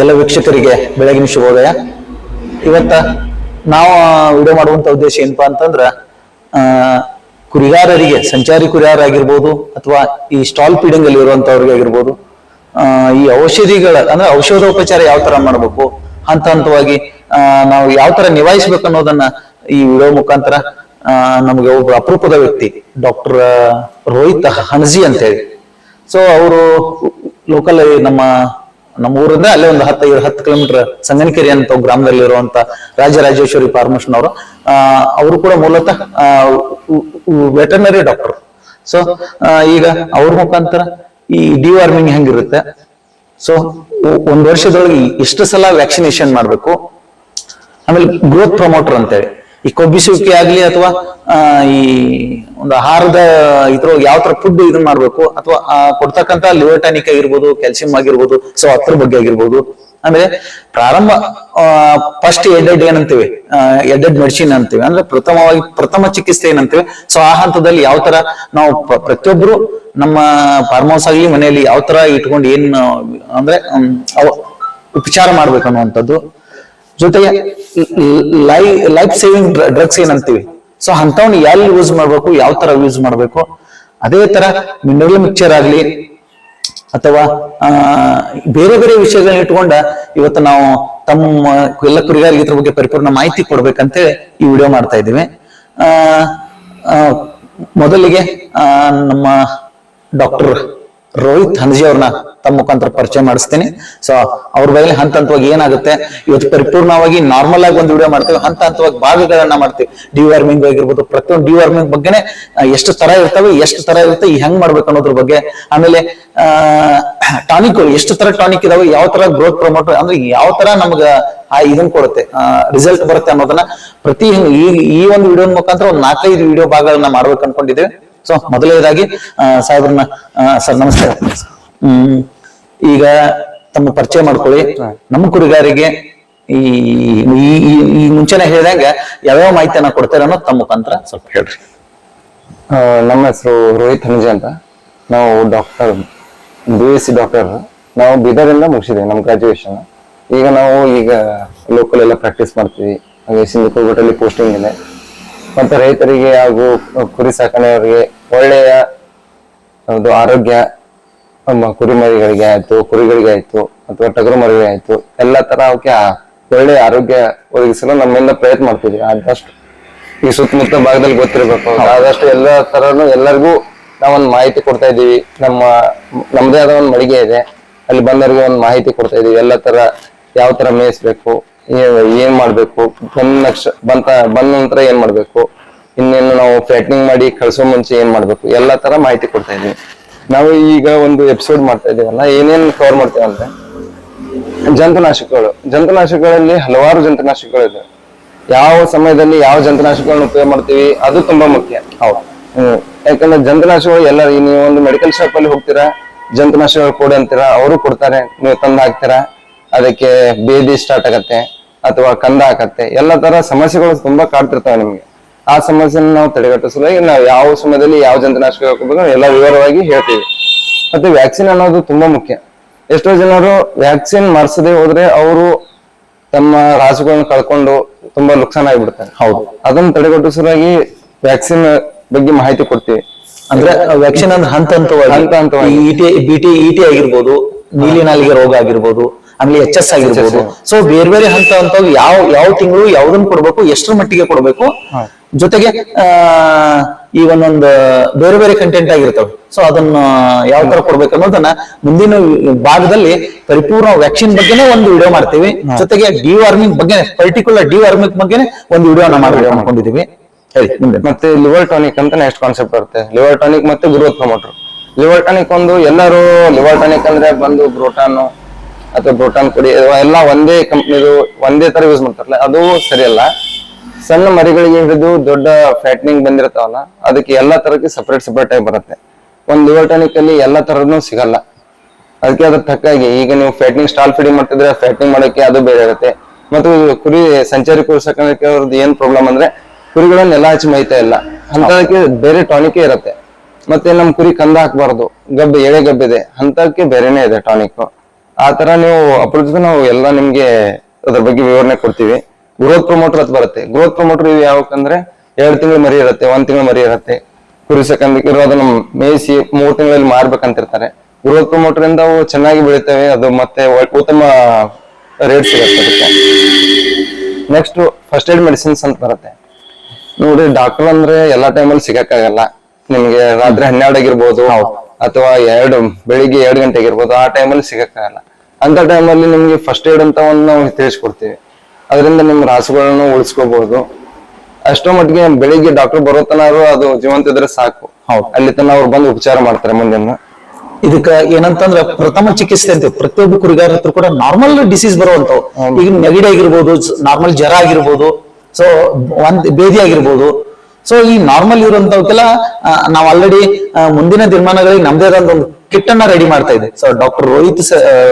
ಎಲ್ಲ ವೀಕ್ಷಕರಿಗೆ ಬೆಳಗಿನ ಶುಭೋದಯ. ಇವತ್ತ ನಾವು ವಿಡಿಯೋ ಮಾಡುವಂತ ಉದ್ದೇಶ ಏನಪ್ಪಾ ಅಂತಂದ್ರ, ಆ ಕುರಿಗಾರರಿಗೆ ಸಂಚಾರಿ ಕುರಿಗಾರ ಆಗಿರ್ಬೋದು ಅಥವಾ ಈ ಸ್ಟಾಲ್ ಫೀಡಿಂಗ್ ಅಲ್ಲಿ ಇರುವಂತವ್ರಿಗೆ ಆಗಿರ್ಬೋದು ಈ ಔಷಧಿಗಳ, ಅಂದ್ರೆ ಔಷಧೋಪಚಾರ ಯಾವ ತರ ಮಾಡ್ಬೇಕು, ಹಂತ ಹಂತವಾಗಿ ನಾವು ಯಾವ ತರ ನಿಭಾಯಿಸ್ಬೇಕು ಅನ್ನೋದನ್ನ ಈ ವಿಡಿಯೋ ಮುಖಾಂತರ ನಮಗೆ ಒಬ್ಬ ಅಪರೂಪದ ವ್ಯಕ್ತಿ, ಡಾಕ್ಟರ್, ರೋಹಿತ್ ಹಣಜಿ ಅಂತ ಹೇಳಿ ಸೊ ಅವರು ಲೋಕಲ್ ನಮ್ಮ ನಮ್ಮ ಊರಿಂದ ಅಲ್ಲೇ ಒಂದು ಹತ್ತು ಹತ್ತು ಕಿಲೋಮೀಟರ್ ಸಂಗನಕೆರೆ ಅಂತ ಗ್ರಾಮದಲ್ಲಿ ಇರುವಂತ ರಾಜರಾಜೇಶ್ವರಿ ಫಾರ್ಮರ್ಸ್ನವರು. ಅವರು ಅವರು ಕೂಡ ಮೂಲತಃ ವೆಟರ್ನರಿ ಡಾಕ್ಟರ್. ಸೊ ಈಗ ಅವ್ರ ಮುಖಾಂತರ ಈ ಡಿ ವಾರ್ಮಿಂಗ್ ಹೆಂಗಿರುತ್ತೆ? ಸೊ ಒಂದ್ ವರ್ಷದೊಳಗೆ ಎಷ್ಟು ಸಲ ವ್ಯಾಕ್ಸಿನೇಷನ್ ಮಾಡ್ಬೇಕು? ಆಮೇಲೆ ಗ್ರೋತ್ ಪ್ರಮೋಟರ್ ಅಂತೇಳಿ. ಈ ಕೊಬ್ಬಿಸುವಿಕೆ ಆಗ್ಲಿ ಅಥವಾ ಈ ಒಂದು ಆಹಾರದ ಇದ್ರ ಯಾವ ತರ ಫುಡ್ ಇದನ್ನ ಮಾಡ್ಬೇಕು ಅಥವಾ ಕೊಡ್ತಕ್ಕಂತ ಲಿವರ್ ಟಾನಿಕ್ ಆಗಿರ್ಬೋದು ಕ್ಯಾಲ್ಸಿಯಂ ಆಗಿರ್ಬೋದು ಸೊ ಅದ್ರ ಬಗ್ಗೆ ಆಗಿರ್ಬೋದು. ಅಂದ್ರೆ ಪ್ರಾರಂಭ ಫಸ್ಟ್ ಎಡೆಡ್ ಏನಂತೀವಿ? ಎಡೆಡ್ ಮೆಡಿಸಿನ್ ಅಂತೀವಿ. ಅಂದ್ರೆ ಪ್ರಥಮವಾಗಿ ಪ್ರಥಮ ಚಿಕಿತ್ಸೆ ಏನಂತೀವಿ? ಸೊ ಆ ಹಂತದಲ್ಲಿ ಯಾವ ತರ ನಾವು ಪ್ರ- ಪ್ರತಿಯೊಬ್ರು ನಮ್ಮ ಫಾರ್ಮ್ ಹೌಸ್ ಆಗ್ಲಿ ಮನೆಯಲ್ಲಿ ಯಾವ ತರ ಇಟ್ಕೊಂಡು ಏನ್, ಅಂದ್ರೆ ಉಪಚಾರ ಮಾಡ್ಬೇಕು ಅನ್ನುವಂಥದ್ದು. ಜೊತೆಗೆ ಲೈಫ್ ಸೇವಿಂಗ್ ಡ್ರಗ್ಸ್ ಏನಂತೀವಿ. ಸೊ ಅಂತವನ್ನ ಎಲ್ಲಿ ಯೂಸ್ ಮಾಡ್ಬೇಕು, ಯಾವ ತರ ಯೂಸ್ ಮಾಡ್ಬೇಕು? ಅದೇ ತರ ಮಿನರಲ್ ಮಿಕ್ಚರ್ ಆಗ್ಲಿ, ಅಥವಾ ಬೇರೆ ಬೇರೆ ವಿಷಯಗಳನ್ನ ಇಟ್ಕೊಂಡ ಇವತ್ತು ನಾವು ತಮ್ಮ ಎಲ್ಲ ಕುರಿಗಾರಿಗೆ ಇದ್ರ ಬಗ್ಗೆ ಪರಿಪೂರ್ಣ ಮಾಹಿತಿ ಕೊಡ್ಬೇಕಂತೇಳಿ ಈ ವಿಡಿಯೋ ಮಾಡ್ತಾ ಇದ್ದೀವಿ. ಮೊದಲಿಗೆ ನಮ್ಮ ಡಾಕ್ಟರ್ ರೋಹಿತ್ ಹನ್ಜಿ ಅವ್ರನ್ನ ತಮ್ಮ ಮುಖಾಂತರ ಪರಿಚಯ ಮಾಡಿಸ್ತೀನಿ. ಸೊ ಅವ್ರ ಬಗ್ಗೆ ಹಂತ ಹಂತವಾಗಿ ಏನಾಗುತ್ತೆ? ಇವತ್ತು ಪರಿಪೂರ್ಣವಾಗಿ ನಾರ್ಮಲ್ ಆಗಿ ಒಂದು ವಿಡಿಯೋ ಮಾಡ್ತೇವೆ. ಹಂತ ಹಂತವಾಗಿ ಭಾಗಗಳನ್ನ ಮಾಡ್ತೀವಿ. ಡಿವಾರ್ಮಿಂಗ್ ಆಗಿರ್ಬೋದು, ಪ್ರತಿಯೊಂದು ಡಿವಾರ್ಮಿಂಗ್ ಬಗ್ಗೆನೆ ಎಷ್ಟು ತರ ಇರ್ತವೆ, ಎಷ್ಟು ತರ ಇರುತ್ತೆ, ಈ ಹೆಂಗ್ ಮಾಡ್ಬೇಕು ಅನ್ನೋದ್ರ ಬಗ್ಗೆ. ಆಮೇಲೆ ಟಾನಿಕ್ ಎಷ್ಟು ತರ ಟಾನಿಕ್ ಇದಾವೆ, ಯಾವ ತರ ಗ್ರೋತ್ ಪ್ರಮೋಟ್ ಅಂದ್ರೆ ಯಾವ ತರ ನಮ್ಗ, ಆ, ಇದನ್ ಕೊಡುತ್ತೆ ರಿಸಲ್ಟ್ ಬರುತ್ತೆ ಅನ್ನೋದನ್ನ ಪ್ರತಿ ಈ ಒಂದು ವಿಡಿಯೋ ಮುಖಾಂತರ ಒಂದು ನಾಲ್ಕೈದು ವಿಡಿಯೋ ಭಾಗಗಳನ್ನ ಮಾಡ್ಬೇಕು ಅನ್ಕೊಂಡಿದ್ದೇವೆ ಸೊ ಮೊದಲನೇದಾಗಿ ಸಾಹೇಬ್ರನ್ನ ಸರ್ ನಮಸ್ಕಾರ. ಹ್ಮ್, ಈಗ ತಮ್ಮ ಪರಿಚಯ ಮಾಡ್ಕೊಳ್ಳಿ. ನಮ್ಮ ಕುರಿಗಾರಿಗೆ ಈ, ಈ- ಮುಂಚೆನೆ ಹೇಳಿದಂಗ ಯಾವ್ಯಾವ ಮಾಹಿತಿಯನ್ನ ಕೊಡ್ತಾರೆ ಅನ್ನೋದು ತಮ್ಮ ಮುಖಾಂತರ ಸ್ವಲ್ಪ ಹೇಳ್ರಿ. ನಮ್ಮ ಹೆಸರು ರೋಹಿತ್ ಹನುಜ ಅಂತ. ನಾವು doctor, B S C doctor. ನಾವು ಬೀದರಿಂದ ಮುಗಿಸಿದ್ವಿ ನಮ್ಮ ಗ್ರಾಜುಯೇಷನ್ ಈಗ ನಾವು ಈಗ ಲೋಕಲ್ ಎಲ್ಲ ಪ್ರಾಕ್ಟೀಸ್ ಮಾಡ್ತೀವಿ. ಹಾಗೆ ಸಿಂಧುಕೋಟಲ್ಲಿ ಪೋಸ್ಟಿಂಗ್ ಇದೆ. ಮತ್ತೆ ರೈತರಿಗೆ ಹಾಗೂ ಕುರಿ ಸಾಕಣೆಯವರಿಗೆ ಒಳ್ಳೆಯ ಒಂದು ಆರೋಗ್ಯ ನಮ್ಮ ಕುರಿಮರಿಗಳಿಗೆ ಆಯ್ತು ಕುರಿಗಳಿಗೆ ಆಯಿತು ಅಥವಾ ಟಗರು ಮರಿಗೆ ಆಯಿತು ಎಲ್ಲ ತರ ಅವಕ್ಕೆ ಒಳ್ಳೆಯ ಆರೋಗ್ಯ ಒದಗಿಸಲು ನಮ್ಮೆಲ್ಲ ಪ್ರಯತ್ನ ಮಾಡ್ತೀವಿ. ಆದಷ್ಟು ಈ ಸುತ್ತಮುತ್ತ ಭಾಗದಲ್ಲಿ ಗೊತ್ತಿರಬೇಕು. ಆದಷ್ಟು ಎಲ್ಲ ತರನು ಎಲ್ಲರಿಗೂ ನಾವೊಂದು ಮಾಹಿತಿ ಕೊಡ್ತಾ ಇದ್ದೀವಿ. ನಮ್ಮ ನಮ್ಮದೇ ಆದ ಒಂದು ಮಳಿಗೆ ಇದೆ. ಅಲ್ಲಿ ಬಂದವರಿಗೆ ಒಂದು ಮಾಹಿತಿ ಕೊಡ್ತಾ ಇದೀವಿ ಎಲ್ಲ ತರ ಯಾವ ತರ ಮೇಯಿಸ್ಬೇಕು ಏನ್ ಮಾಡ್ಬೇಕು? ಬಂದ ನಕ್ಷ ಬಂತ ಬಂದ ನಂತರ ಏನ್ ಮಾಡ್ಬೇಕು? ಇನ್ನೇನು ನಾವು ಫ್ಯಾಟ್ನಿಂಗ್ ಮಾಡಿ ಕಳ್ಸೋ ಮುಂಚೆ ಏನ್ ಮಾಡ್ಬೇಕು? ಎಲ್ಲಾ ತರ ಮಾಹಿತಿ ಕೊಡ್ತಾ ಇದೀವಿ ನಾವು ಈಗ ಒಂದು ಎಪಿಸೋಡ್ ಮಾಡ್ತಾ ಇದೀವಲ್ಲ ಏನೇನ್ ಕವರ್ ಮಾಡ್ತೇವೆ ಅಂದ್ರೆ ಜಂತುನಾಶಕಗಳು. ಜಂತುನಾಶಕಗಳಲ್ಲಿ ಹಲವಾರು ಜಂತುನಾಶಕಗಳಿದೆ. ಯಾವ ಸಮಯದಲ್ಲಿ ಯಾವ ಜಂತುನಾಶಕಗಳನ್ನ ಉಪಯೋಗ ಮಾಡ್ತೀವಿ? ಅದು ತುಂಬಾ ಮುಖ್ಯ. ಹೌದು. ಯಾಕಂದ್ರೆ ಜಂತುನಾಶಕಗಳು ಎಲ್ಲ ನೀವು ಒಂದು ಮೆಡಿಕಲ್ ಶಾಪ್ ಅಲ್ಲಿ ಹೋಗ್ತೀರಾ ಜಂತುನಾಶಕಗಳು ಕೊಡಿ ಅಂತೀರಾ ಅವರು ಕೊಡ್ತಾರೆ ನೀವು ತಂದು ಹಾಕ್ತೀರಾ ಅದಕ್ಕೆ ಬೇದಿ ಸ್ಟಾರ್ಟ್ ಆಗತ್ತೆ. ಅಥವಾ ಕಂದ ಹಾಕತ್ತೆ ಎಲ್ಲ ತರ ಸಮಸ್ಯೆಗಳು ತುಂಬಾ ಕಾಡ್ತಿರ್ತಾವೆ ನಿಮ್ಗೆ. ಆ ಸಮಸ್ಯೆನ ನಾವು ಸಲುವಾಗಿ ನಾವು ಯಾವ ಸಮಯದಲ್ಲಿ ಯಾವ ಜಂತುನಾಶಕ ಹಾಕೋಬೇಕು ಎಲ್ಲ ವಿವರವಾಗಿ ಹೇಳ್ತೀವಿ. ಮತ್ತೆ ವ್ಯಾಕ್ಸಿನ್ ಅನ್ನೋದು ತುಂಬಾ ಮುಖ್ಯ. ಎಷ್ಟೋ ಜನರು ವ್ಯಾಕ್ಸಿನ್ ಮಾಡಿಸದೆ ಹೋದ್ರೆ ಅವರು ತಮ್ಮ ರಾಸುಗಳನ್ನ ಕಳ್ಕೊಂಡು ತುಂಬಾ ನುಕ್ಸಾನ ಆಗಿಬಿಡ್ತಾರೆ. ಹೌದು. ಅದನ್ನ ತಡೆಗಟ್ಟಿಸಲಾಗಿ ವ್ಯಾಕ್ಸಿನ್ ಬಗ್ಗೆ ಮಾಹಿತಿ ಕೊಡ್ತೀವಿ. ಅಂದ್ರೆ ವ್ಯಾಕ್ಸಿನ್ ಅಂದ್ರೆ ಹಂತ ಹಂತವಾಗಿ ಹಂತ ಹಂತವಾಗಿ. ಬಿಟಿ ಇಟಿ ಆಗಿರ್ಬೋದು ನೀಲಿ ನಾಲಿಗೆ ರೋಗ ಆಗಿರ್ಬೋದು ಆಮೇಲೆ ಎಚ್ ಎಸ್ ಆಗಿರ್ಬೋದು. ಸೊ ಬೇರೆ ಬೇರೆ ಹಂತ ಹಂತವಾಗಿ ಯಾವ ಯಾವ ತಿಂಗಳು ಯಾವ್ದನ್ನ ಕೊಡ್ಬೇಕು ಎಷ್ಟರ ಮಟ್ಟಿಗೆ ಕೊಡ್ಬೇಕು. ಜೊತೆಗೆ ಆ ಈ ಒಂದೊಂದು ಬೇರೆ ಬೇರೆ ಕಂಟೆಂಟ್ ಆಗಿರ್ತವೆ. ಸೊ ಅದನ್ನ ಯಾವ ತರ ಕೊಡ್ಬೇಕು ಅನ್ನೋದನ್ನ ಮುಂದಿನ ಭಾಗದಲ್ಲಿ ಪರಿಪೂರ್ಣ ವ್ಯಾಕ್ಸಿನ್ ಬಗ್ಗೆನೇ ಒಂದು ವಿಡಿಯೋ ಮಾಡ್ತೀವಿ. ಜೊತೆಗೆ ಡಿ ವಾರ್ಮಿಂಗ್ ಬಗ್ಗೆ ಪರ್ಟಿಕ್ಯುಲರ್ ಡಿ ವಾರ್ಮಿಂಗ್ ಬಗ್ಗೆನೇ ಒಂದು ವಿಡಿಯೋನ ಮಾಡಿ ಮಾಡ್ಕೊಂಡಿದೀವಿ. ಹೇಳಿ ಮತ್ತೆ ಲಿವರ್ ಟಾನಿಕ್ ಅಂತ ನೆಕ್ಸ್ಟ್ ಕಾನ್ಸೆಪ್ಟ್ ಬರುತ್ತೆ. ಲಿವರ್ ಟಾನಿಕ್ ಮತ್ತೆ ಗ್ರೋತ್ ಪ್ರಮೋಟರ್ ಲಿವರ್ ಟಾನಿಕ್ ಒಂದು ಎಲ್ಲರೂ ಲಿವರ್ ಟಾನಿಕ್ ಅಂದ್ರೆ ಬಂದು ಬ್ರೋಟಾನ್ ಅಥವಾ ಪ್ರೋಟಾನ್ ಪುಡಿ ಎಲ್ಲ ಒಂದೇ ಕಂಪ್ನಿದು ಒಂದೇ ತರ ಯೂಸ್ ಮಾಡ್ತಾರಲ್ಲ, ಅದು ಸರಿಯಲ್ಲ. ಸಣ್ಣ ಮರಿಗಳಿಗೆ ಹಿಡಿದು ದೊಡ್ಡ ಫ್ಯಾಟ್ನಿಂಗ್ ಬಂದಿರ್ತಾವಲ್ಲ ಅದಕ್ಕೆ ಎಲ್ಲಾ ತರಕ್ಕೆ ಸಪ್ರೇಟ್ ಸಪ್ರೇಟ್ ಆಗಿ ಬರುತ್ತೆ. ಒಂದು ಲಿವರ್ ಅಲ್ಲಿ ಎಲ್ಲಾ ತರನು ಸಿಗಲ್ಲ. ಅದಕ್ಕೆ ಅದ್ರ ತಕ್ಕಾಗಿ ಈಗ ನೀವು ಫ್ಯಾಟ್ನಿಂಗ್ ಸ್ಟಾಲ್ ಫೀಡಿಂಗ್ ಮಾಡ್ತಿದ್ರೆ ಫ್ಯಾಟ್ನಿಂಗ್ ಮಾಡೋಕೆ ಅದು ಬೇರೆ ಇರುತ್ತೆ. ಮತ್ತು ಕುರಿ ಸಂಚಾರಿ ಕುರಿ ಸಾಕಾಣಿಕೆ ಅವ್ರದ್ದು ಏನ್ ಪ್ರಾಬ್ಲಮ್ ಅಂದ್ರೆ, ಕುರಿಗಳನ್ನ ಎಲ್ಲ ಹಚ್ಚಿ ಮೈತಾ ಇಲ್ಲ. ಅಂತದಕ್ಕೆ ಬೇರೆ ಟಾನಿಕೇ ಇರುತ್ತೆ. ಮತ್ತೆ ನಮ್ ಕುರಿ ಕಂದ ಹಾಕ್ಬಾರ್ದು. ಗಬ್ಬೆ, ಎಳೆ ಗಬ್ಬಿದೆ ಅಂತಕ್ಕೆ ಬೇರೆನೆ ಇದೆ ಟಾನಿಕ್ ಆ ತರ ನೀವು ಅಪ್ರೋಚ್ ನಾವು ಎಲ್ಲ ನಿಮ್ಗೆ ಅದ್ರ ಬಗ್ಗೆ ವಿವರಣೆ ಕೊಡ್ತೀವಿ. ಗ್ರೋತ್ ಪ್ರಮೋಟರ್ ಅಂತ ಬರುತ್ತೆ. ಗ್ರೋತ್ ಪ್ರಮೋಟರ್ ಇವು ಯಾವಕ್ಕಂದ್ರೆ ಎರಡು ತಿಂಗಳು ಮರಿ ಇರುತ್ತೆ, ಒಂದ್ ತಿಂಗಳು ಮರಿ ಇರುತ್ತೆ. ಕುರಿ ಇರೋದನ್ನ ಮೇಯಿಸಿ ಮೂರು ತಿಂಗಳಲ್ಲಿ ಮಾರ್ಬೇಕಂತಿರ್ತಾರೆ. ಗ್ರೋತ್ ಪ್ರಮೋಟರ್ ಇಂದ ಅವು ಚೆನ್ನಾಗಿ ಬೆಳಿತವೆ, ಅದು ಮತ್ತೆ ಉತ್ತಮ ರೇಟ್ ಸಿಗುತ್ತೆ ನೆಕ್ಸ್ಟ್ ಫಸ್ಟ್ ಏಡ್ ಮೆಡಿಸಿನ್ಸ್ ಅಂತ ಬರುತ್ತೆ. ನೋಡಿ ಡಾಕ್ಟರ್ ಅಂದ್ರೆ ಎಲ್ಲಾ ಟೈಮಲ್ಲಿ ಸಿಗಕ್ಕಾಗಲ್ಲ. ನಿಮ್ಗೆ ರಾತ್ರಿ ಹನ್ನೆರಡು ಆಗಿರ್ಬೋದು, ಅಥವಾ ಎರಡು, ಬೆಳಿಗ್ಗೆ ಎರಡು ಗಂಟೆ ಆಗಿರ್ಬೋದು ಆ ಟೈಮಲ್ಲಿ ಸಿಗಕ್ಕಾಗಲ್ಲ. ಅಂತ ಟೈಮಲ್ಲಿ ನಿಮ್ಗೆ ಫಸ್ಟ್ ಏಡ್ ಅಂತ ಒಂದು ನಾವು ತಿಳಿಸ್ಕೊಡ್ತೀವಿ. ಅದರಿಂದ ನಿಮ್ಮ ರಾಸುಗಳನ್ನು ಉಳಿಸ್ಕೋಬಹುದು. ಅಷ್ಟೋ ಮಟ್ಟಿಗೆ ಬೆಳಿಗ್ಗೆ ಡಾಕ್ಟರ್ ಬರೋ ತನಾರು ಅದು ಜೀವಂತ ಇದ್ರೆ ಸಾಕು. ಹೌದು. ಅಲ್ಲಿ ತನ ಅವ್ರು ಬಂದು ಉಪಚಾರ ಮಾಡ್ತಾರೆ ಮುಂದಿನ. ಇದಕ್ಕ ಏನಂತಂದ್ರ ಪ್ರಥಮ ಚಿಕಿತ್ಸೆ ಅಂತ ಪ್ರತಿಯೊಬ್ಬ ಕುರಿಗಾರ ಹತ್ರ ಕೂಡ ನಾರ್ಮಲ್ ಡಿಸೀಸ್ ಬರುವಂತವು ಈಗ ನೆಗಡಿ ಆಗಿರ್ಬೋದು ನಾರ್ಮಲ್ ಜ್ವರ ಆಗಿರ್ಬೋದು ಸೊ ಒಂದ್ ಬೇದಿ ಆಗಿರ್ಬೋದು. ಸೊ ಈ ನಾರ್ಮಲ್ ಇರುವಂತವಕ್ಕೆಲ್ಲ ನಾವ್ ಆಲ್ರೆಡಿ ಮುಂದಿನ ದಿನಮಾನಗಳಿಗೆ ನಮ್ದೇ ಆದ ಒಂದು ಕಿಟ್ ಅನ್ನ ರೆಡಿ ಮಾಡ್ತಾ ಇದೆ. So doctor Rohit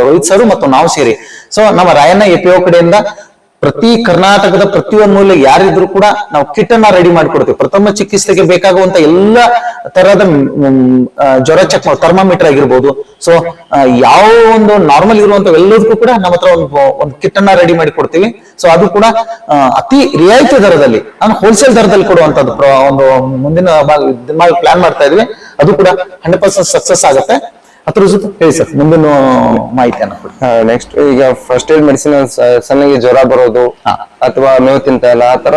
Rohit sir ಮತ್ತು ನಾವು ಸೇರಿ. ಸೊ ನಮ್ಮ ರಾಯಣ್ಣ ಎಪಿಒ ಕಡೆಯಿಂದ ಪ್ರತಿ ಕರ್ನಾಟಕದ ಪ್ರತಿಯೊಂದು ಮೂಲೆ ಯಾರಿದ್ರು ಕೂಡ ನಾವು ಕಿಟ್ ಅನ್ನ ರೆಡಿ ಮಾಡಿಕೊಡ್ತೀವಿ. ಪ್ರಥಮ ಚಿಕಿತ್ಸೆಗೆ ಬೇಕಾಗುವಂತ ಎಲ್ಲ ತರಹದ ಜ್ವರ ಚೆಕ್ ಮಾಡಿ ಥರ್ಮಾಮೀಟರ್ ಆಗಿರ್ಬೋದು. ಸೊ ಯಾವ ಒಂದು ನಾರ್ಮಲ್ ಇರುವಂತ ಎಲ್ಲದಕ್ಕೂ ಕೂಡ ನಮ್ಮ ಹತ್ರ ಒಂದು ಒಂದು ಕಿಟ್ ಅನ್ನ ರೆಡಿ ಮಾಡಿ ಕೊಡ್ತೀವಿ ಸೊ ಅದು ಕೂಡ ಅತಿ ರಿಯಾಯಿತಿ ದರದಲ್ಲಿ ಅಂದ್ರೆ ಹೋಲ್ಸೇಲ್ ದರದಲ್ಲಿ ಕೊಡುವಂತದ್ದು ಒಂದು ಮುಂದಿನ ಪ್ಲಾನ್ ಮಾಡ್ತಾ ಇದ್ವಿ. ಅದು ಕೂಡ ಹಂಡ್ರೆಡ್ ಪರ್ಸೆಂಟ್ ಸಕ್ಸಸ್ ಆಗುತ್ತೆ. ಅದ್ರ ಜೊತೆ ಹೇಳಿ ಸರ್. ಮುಂದಿನ ಮಾಹಿತಿಯನ್ನು ಕೊಡಿ. ನೆಕ್ಸ್ಟ್ ಈಗ ಫಸ್ಟ್ ಏಡ್ ಮೆಡಿಸಿನ್ ಸಣ್ಣಗೆ ಜ್ವರ ಬರೋದು ಅಥವಾ ಮೇವು ತಿಂತ ಇಲ್ಲ ಆ ತರ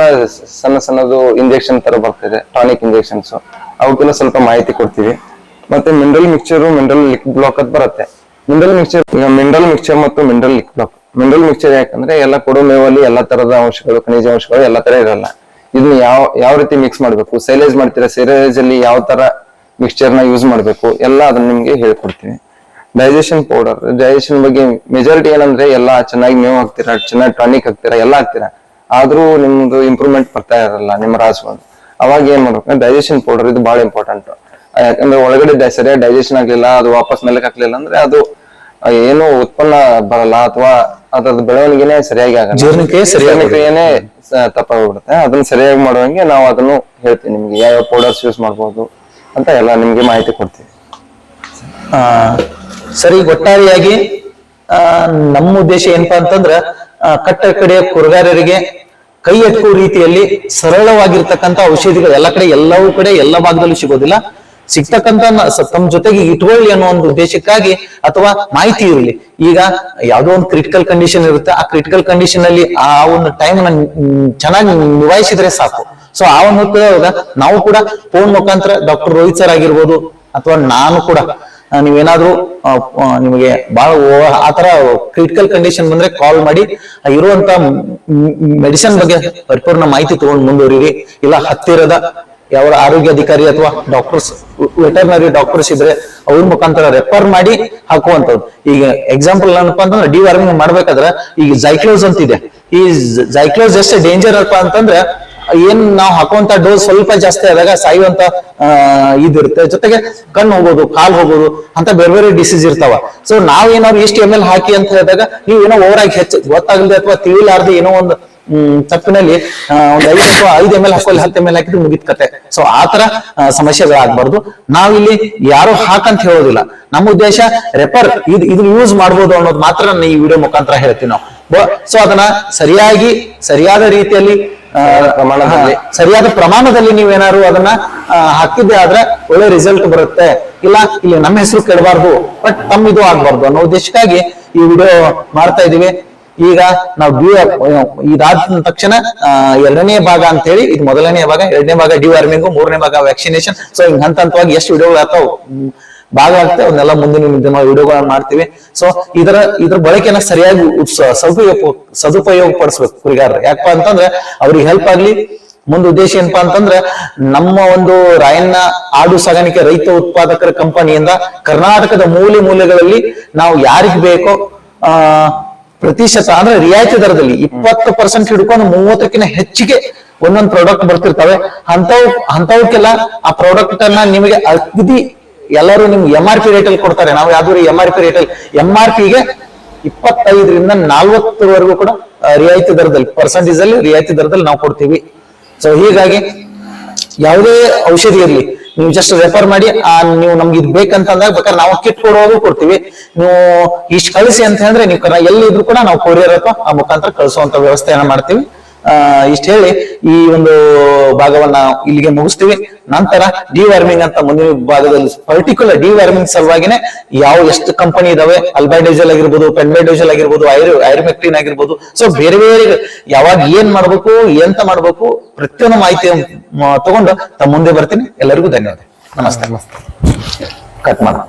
ಸಣ್ಣ ಸಣ್ಣದು ಇಂಜೆಕ್ಷನ್ ತರ ಬರ್ತಿದೆ ಟಾನಿಕ್ ಇಂಜೆಕ್ಷನ್ಸ್ ಅವಕ್ಕೆಲ್ಲ ಸ್ವಲ್ಪ ಮಾಹಿತಿ ಕೊಡ್ತೀವಿ. ಮತ್ತೆ mineral mixer mineral lick block ಅಂತ ಬರುತ್ತೆ. ಮಿನರಲ್ ಮಿಕ್ಚರ್ ಈಗ ಮಿನರಲ್ ಮಿಕ್ಚರ್ ಮತ್ತು mineral lick block mineral mixture ಯಾಕಂದ್ರೆ ಎಲ್ಲ ಕೊಡೋ ಮೇವಲ್ಲಿ ಎಲ್ಲಾ ತರದ ಅಂಶಗಳು ಖನಿಜ ಅಂಶಗಳು ಎಲ್ಲಾ ತರ ಇರಲ್ಲ. ಇದನ್ನ ಯಾವ ಯಾವ ರೀತಿ ಮಿಕ್ಸ್ ಮಾಡ್ಬೇಕು? ಸೈಲೇಜ್ ಮಾಡ್ತೀರಾ? ಸೈಲೇಜ್ ಅಲ್ಲಿ ಯಾವ ತರ ಮಿಕ್ಸ್ಚರ್ನ ಯೂಸ್ ಮಾಡಬೇಕು. ಎಲ್ಲ ಅದನ್ನ ನಿಮಗೆ ಹೇಳ್ಕೊಡ್ತೀನಿ. ಡೈಜೆಷನ್ ಪೌಡರ್ ಡೈಜೆಷನ್ ಬಗ್ಗೆ ಮೆಜಾರಿಟಿ ಏನಂದ್ರೆ ಎಲ್ಲ ಚೆನ್ನಾಗಿ ಮೇವು ಹಾಕ್ತೀರಾ ಚೆನ್ನಾಗಿ ಟಾನಿಕ್ ಹಾಕ್ತೀರಾ ಎಲ್ಲ ಹಾಕ್ತೀರಾ ಆದ್ರೂ ನಿಮ್ದು ಇಂಪ್ರೂವ್ಮೆಂಟ್ ಬರ್ತಾ ಇರಲ್ಲ ನಿಮ್ಮ ರಾಸುಗಳು ಅವಾಗ ಏನ್ ಮಾಡ್ಬೇಕು ಡೈಜೆಷನ್ ಪೌಡರ್ ಇದು ಬಹಳ ಇಂಪಾರ್ಟೆಂಟ್ ಯಾಕಂದ್ರೆ ಒಳಗಡೆ ಸರಿಯಾಗಿ ಡೈಜೆಷನ್ ಆಗ್ಲಿಲ್ಲ ಅದು ವಾಪಸ್ ಮೇಲಕ್ಕೆ ಹಾಕ್ಲಿಲ್ಲ ಅಂದ್ರೆ ಅದು ಏನು ಉತ್ಪನ್ನ ಬರಲ್ಲ ಅಥವಾ ಅದ್ರದ್ದು ಬೆಳವಣಿಗೆನೆ ಸರಿಯಾಗಿ ಆಗಲ್ಲ. ಜೀರ್ಣಕ್ರಿಯೆನೇ ತಪ್ಪಾಗ್ಬಿಡುತ್ತೆ. ಅದನ್ನ ಸರಿಯಾಗಿ ಮಾಡುವಂಗೆ ನಾವು ಅದನ್ನು ಹೇಳ್ತೀವಿ ನಿಮ್ಗೆ. ಯಾವ ಪೌಡರ್ಸ್ ಯೂಸ್ ಮಾಡ್ಬೋದು ಅಂತ ಎಲ್ಲ ನಿಮ್ಗೆ ಮಾಹಿತಿ ಕೊಡ್ತೀವಿ ಸರಿ, ಒಟ್ಟಾರೆಯಾಗಿ ನಮ್ಮ ಉದ್ದೇಶ ಏನಪ್ಪಾ ಅಂತಂದ್ರ ಕಟ್ಟ ಕಡೆಯ ಕುರುಗಾರರಿಗೆ ಕೈ ಎಟುಕುವ ರೀತಿಯಲ್ಲಿ ಸರಳವಾಗಿರ್ತಕ್ಕಂಥ ಔಷಧಿಗಳು ಎಲ್ಲ ಕಡೆ ಎಲ್ಲವೂ ಕಡೆ ಎಲ್ಲ ಭಾಗದಲ್ಲೂ ಸಿಗೋದಿಲ್ಲ. ಸಿಗ್ತಕ್ಕಂತ ನ- ತಮ್ಮ ಜೊತೆಗೆ ಇಟ್ಕೊಳ್ಳಿ ಅನ್ನೋ ಒಂದು ಉದ್ದೇಶಕ್ಕಾಗಿ ಅಥವಾ ಮಾಹಿತಿ ಇರಲಿ. ಈಗ ಯಾವುದೋ ಒಂದು ಕ್ರಿಟಿಕಲ್ ಕಂಡೀಷನ್ ಇರುತ್ತೆ. ಆ ಕ್ರಿಟಿಕಲ್ ಕಂಡೀಷನ್ ಅಲ್ಲಿ ಆ ಒಂದು ಟೈಮ್ ಚೆನ್ನಾಗಿ ನಿಭಾಯಿಸಿದ್ರೆ ಸಾಕು. ಸೊ ಆ ಒಂದು ನಾವು ಕೂಡ ಫೋನ್ ಮುಖಾಂತರ ಡಾಕ್ಟರ್ ರೋಹಿತ್ ಸರ್ ಆಗಿರ್ಬೋದು ಅಥವಾ ನಾನು ಕೂಡ ನೀವೇನಾದ್ರೂ ನಿಮಗೆ ಬಹಳ ಆತರ ಕ್ರಿಟಿಕಲ್ ಕಂಡೀಷನ್ ಬಂದ್ರೆ ಕಾಲ್ ಮಾಡಿ ಇರುವಂತ ಮೆಡಿಸಿನ್ ಬಗ್ಗೆ ಪರಿಪೂರ್ಣ ಮಾಹಿತಿ ತಗೊಂಡು ಮುಂದುವರಿರಿ. ಇಲ್ಲ ಹತ್ತಿರದ ಯಾವ ಆರೋಗ್ಯ ಅಧಿಕಾರಿ ಅಥವಾ ಡಾಕ್ಟರ್ಸ್ ವೆಟರ್ನರಿ ಡಾಕ್ಟರ್ಸ್ ಇದ್ರೆ ಅವ್ರ ಮುಖಾಂತರ ರೆಫರ್ ಮಾಡಿ ಹಾಕುವಂತದ್ದು ಈಗ ಎಕ್ಸಾಂಪಲ್ ಏನಪ್ಪ ಅಂತಂದ್ರೆ ಡಿ ವಾರ್ಮಿಂಗ್ ಮಾಡ್ಬೇಕಾದ್ರೆ ಈಗ ಜೈಕ್ಲೋಸ್ ಅಂತ ಇದೆ ಈ ಜೈಕ್ಲೋಸ್ ಎಷ್ಟು ಡೇಂಜರ್ ಅಪ್ಪ ಅಂತಂದ್ರೆ ಏನ್ ನಾವು ಹಾಕುವಂತ ಡೋಸ್ ಸ್ವಲ್ಪ ಜಾಸ್ತಿ ಆದಾಗ ಸಾಯುವಂತ ಇದಿರುತ್ತೆ. ಜೊತೆಗೆ ಕಣ್ಣು ಹೋಗೋದು, ಕಾಲ್ ಹೋಗೋದು ಅಂತ ಬೇರೆ ಬೇರೆ ಡಿಸೀಸ್ ಇರ್ತಾವ. ಸೊ ನಾವ್ ಏನಾದ್ರು ಎಷ್ಟು ಎಂ ಎಲ್ ಹಾಕಿ ಅಂತ ಹೇಳಿದಾಗ ನೀವು ಏನೋ ಓವರ್ ಆಗಿ ಹೆಚ್ಚು ಗೊತ್ತಾಗಲ್ದೆ ಅಥವಾ ತಿಳಿಲಾರ್ದೆ ಏನೋ ಒಂದು ಹ್ಮ್ ತಪ್ಪಿನಲ್ಲಿ ಒಂದು ಐದು ಅಥವಾ ಐದು ಎಂ ಎಲ್ ಹಾಕೋಲ್ಲಿ ಹತ್ತು ಎಂ ಎಲ್ ಹಾಕಿದ್ರೆ ಮುಗಿದ ಕತೆ. ಸೊ ಆತರ ಸಮಸ್ಯೆಗಳಾಗ್ಬಾರ್ದು. ನಾವಿಲ್ಲಿ ಯಾರು ಹಾಕಂತ ಹೇಳೋದಿಲ್ಲ. ನಮ್ಮ ಉದ್ದೇಶ ರೆಪರ್ ಇದು ಇದು ಯೂಸ್ ಮಾಡ್ಬೋದು ಅನ್ನೋದು ಮಾತ್ರ ನಾನು ಈ ವಿಡಿಯೋ ಮುಖಾಂತರ ಹೇಳ್ತೀನಿ ನಾವು. ಸೊ ಅದನ್ನ ಸರಿಯಾಗಿ ಸರಿಯಾದ ರೀತಿಯಲ್ಲಿ ಪ್ರಮಾಣದಲ್ಲಿ. ಸರಿಯಾದ ಪ್ರಮಾಣದಲ್ಲಿ ನೀವೇನಾದ್ರು ಅದನ್ನ ಹಾಕಿದ್ದೆ ಆದ್ರೆ ಒಳ್ಳೆ ರಿಸಲ್ಟ್ ಬರುತ್ತೆ. ಇಲ್ಲ ಇಲ್ಲಿ ನಮ್ಮ ಹೆಸರು ಕೆಡಬಾರ್ದು ಬಟ್ ತಮ್ಮ ಇದು ಆಗ್ಬಾರ್ದು ಅನ್ನೋ ಉದ್ದೇಶಕ್ಕಾಗಿ ಈ ವಿಡಿಯೋ ಮಾಡ್ತಾ ಇದೀವಿ ಈಗ ನಾವು ಈ ಇದಾದ ತಕ್ಷಣ ಎರಡನೇ ಭಾಗ ಅಂತ ಹೇಳಿ ಇದು ಮೊದಲನೇ ಭಾಗ, ಎರಡನೇ ಭಾಗ ಡಿವಾರ್ಮಿಂಗ್ ಮೂರನೇ ಭಾಗ ವ್ಯಾಕ್ಸಿನೇಷನ್ ಸೊ ಹಿಂಗ್ ಹಂತ ಹಂತವಾಗಿ ಎಷ್ಟು ವಿಡಿಯೋಗಳು ಆಗ್ತಾವ? ಭಾಗ ಆಗ್ತವೆ ಅವನ್ನೆಲ್ಲ ಮುಂದಿನ ವಿಡಿಯೋಗಳನ್ನ ಮಾಡ್ತೀವಿ. ಸೊ ಇದರ, ಇದ್ರ ಬಳಕೆನ ಸರಿಯಾಗಿ ಸದುಪಯೋಗ ಸದುಪಯೋಗ ಪಡಿಸ್ಬೇಕು ಕುರಿಗಾರರು ಯಾಕಪ್ಪ ಅಂತಂದ್ರೆ, ಅವ್ರಿಗೆ ಹೆಲ್ಪ್ ಆಗ್ಲಿ. ಮುಂದ ಉದ್ದೇಶ ಏನಪ್ಪಾ ಅಂತಂದ್ರೆ, ನಮ್ಮ ಒಂದು ರಾಯಣ್ಣ ಆಡು ಸಾಗಾಣಿಕೆ ರೈತ ಉತ್ಪಾದಕರ ಕಂಪನಿಯಿಂದ ಕರ್ನಾಟಕದ ಮೂಲೆ ಮೂಲೆಗಳಲ್ಲಿ ನಾವು ಯಾರಿಗ್ ಬೇಕೋ, ಆ ಪ್ರತಿಶತ ಅಂದ್ರೆ ರಿಯಾಯಿತಿ ದರದಲ್ಲಿ ಇಪ್ಪತ್ತು ಪರ್ಸೆಂಟ್ ಹಿಡ್ಕೊಂಡು ಮೂವತ್ತಕ್ಕಿಂತ ಹೆಚ್ಚಿಗೆ ಒಂದೊಂದು ಪ್ರಾಡಕ್ಟ್ ಬರ್ತಿರ್ತವೆ. ಅಂತವ್ ಅಂತವಕ್ಕೆಲ್ಲ ಆ ಪ್ರಾಡಕ್ಟ್ ಅನ್ನ ನಿಮಗೆ ಅಗ್ದಿ ಎಲ್ಲರೂ ನಿಮ್ಗೆ ಎಂ ಆರ್ ಪಿ ರೇಟ್ ಅಲ್ಲಿ ಕೊಡ್ತಾರೆ. ನಾವು ಯಾವ್ದು ಎಂ ಆರ್ ಪಿ ರೇಟ್ ಅಲ್ಲಿ? ಎಂ ಆರ್ ಪಿಗೆ ಇಪ್ಪತ್ತೈದರಿಂದ ನಾಲ್ವತ್ತರವರೆಗೂ ಕೂಡ ರಿಯಾಯಿತಿ ದರದಲ್ಲಿ ಪರ್ಸೆಂಟೇಜ್ ಅಲ್ಲಿ ರಿಯಾಯಿತಿ ದರದಲ್ಲಿ ನಾವು ಕೊಡ್ತೀವಿ. ಸೊ ಹೀಗಾಗಿ ಯಾವುದೇ ಔಷಧಿ ಇರಲಿ ನೀವು ಜಸ್ಟ್ ರೆಫರ್ ಮಾಡಿ, ಆ, ನೀವು ನಮ್ಗೆ ಇದು ಬೇಕಂತ ಅಂದಾಗ ಬೇಕಾದ್ರೆ ನಾವು ಕಿಟ್ ಕೊಡೋದು ಕೊಡ್ತೀವಿ. ನೀವು ಇಷ್ಟು ಕಳಿಸಿ ಅಂತ ಹೇಳಿದ್ರೆ ನೀವು ಎಲ್ಲಿದ್ರು ಕೂಡ ನಾವು ಕೊರಿಯರ್ ಅಥವಾ ಆ ಮುಖಾಂತರ ಕಳಿಸುವಂತ ವ್ಯವಸ್ಥೆಯನ್ನ ಮಾಡ್ತೀವಿ. ಇಷ್ಟ ಹೇಳಿ ಈ ಒಂದು ಭಾಗವನ್ನ ಇಲ್ಲಿಗೆ ಮುಗಿಸ್ತೀವಿ. ನಂತರ ಡಿ ವಾರ್ಮಿಂಗ್ ಅಂತ ಮುಂದಿನ ಭಾಗದಲ್ಲಿ ಪರ್ಟಿಕ್ಯುಲರ್ ಡಿ ವಾರ್ಮಿಂಗ್ ಸಲುವಾಗಿನೇ ಯಾವ ಎಷ್ಟು ಕಂಪನಿ ಇದಾವೆ? ಅಲ್ಬೈಡೈಸಲ್ ಆಗಿರ್ಬೋದು ಪೆನ್ಬೈ ಡೀಸೆಲ್ ಆಗಿರ್ಬೋದು ಐರ್ ಐರ್ಮೆಕ್ಟಿನ್ ಆಗಿರ್ಬೋದು. ಸೊ ಬೇರೆ ಬೇರೆ ಯಾವಾಗ ಏನ್ ಮಾಡ್ಬೇಕು ಎಂತ ಮಾಡ್ಬೇಕು ಪ್ರತಿಯೊಂದು ಮಾಹಿತಿ ತಗೊಂಡು ತಮ್ಮ ಮುಂದೆ ಬರ್ತೀನಿ. ಎಲ್ಲರಿಗೂ ಧನ್ಯವಾದ. ನಮಸ್ತೆ. ಕಟ್ ಮಾಡೋಣ